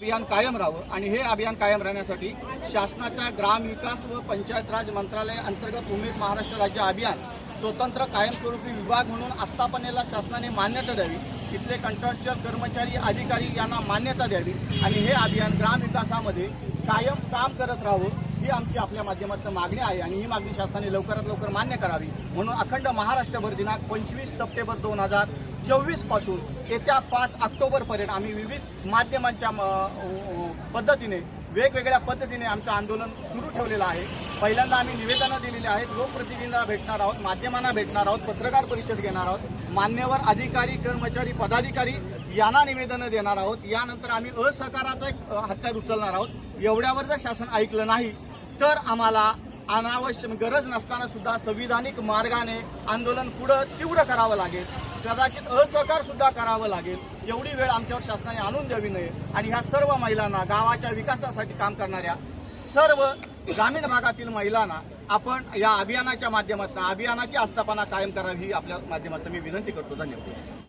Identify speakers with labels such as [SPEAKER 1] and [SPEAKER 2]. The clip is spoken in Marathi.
[SPEAKER 1] अभियान कायम राहावं आणि हे अभियान कायम राहण्यासाठी शासनाच्या ग्रामविकास व पंचायत राज मंत्रालय अंतर्गत उमेद महाराष्ट्र राज्य अभियान स्वतंत्र कायमस्वरूपी विभाग म्हणून आस्थापनेला शासनाने मान्यता द्यावी. तिथले कंत्राटचर कर्मचारी अधिकारी यांना मान्यता द्यावी आणि हे अभियान ग्रामविकासामध्ये कायम काम करत राहावं. ही आमची आपल्या माध्यमातून मागणी आहे आणि ही मागणी शासनाने लवकरात लवकर मान्य करावी. म्हणून अखंड महाराष्ट्रभर दिनांक पंचवीस सप्टेंबर दोन हजार चोवीसपासून येत्या पाच ऑक्टोबरपर्यंत आम्ही विविध माध्यमांच्या म- पद्धतीने वेगवेगळ्या पद्धतीने आमचं आंदोलन सुरू ठेवलेलं आहे. पहिल्यांदा आम्ही निवेदनं दिलेली आहेत लोकप्रतिनिधींना भेटणार आहोत माध्यमांना भेटणार आहोत पत्रकार परिषद घेणार आहोत. मान्यवर अधिकारी कर्मचारी पदाधिकारी यांना निवेदनं देणार आहोत. यानंतर आम्ही असहकाराचा एक हत्यार उचलणार आहोत. एवढ्यावर जर शासन ऐकलं नाही तर आम्हाला अनावश्यक गरज नसताना सुद्धा संविधानिक मार्गाने आंदोलन पुढं तीव्र करावं लागेल. कदाचित असहकार सुद्धा करावं लागेल. एवढी वेळ आमच्यावर शासनाने आणून द्यावी नये. आणि ह्या सर्व महिलांना गावाच्या विकासासाठी काम करणाऱ्या सर्व ग्रामीण भागातील महिलांना आपण या अभियानाच्या माध्यमातून अभियानाची आस्थापना कायम करावी ही आपल्या माध्यमातून मी विनंती करतो. धन्यवाद.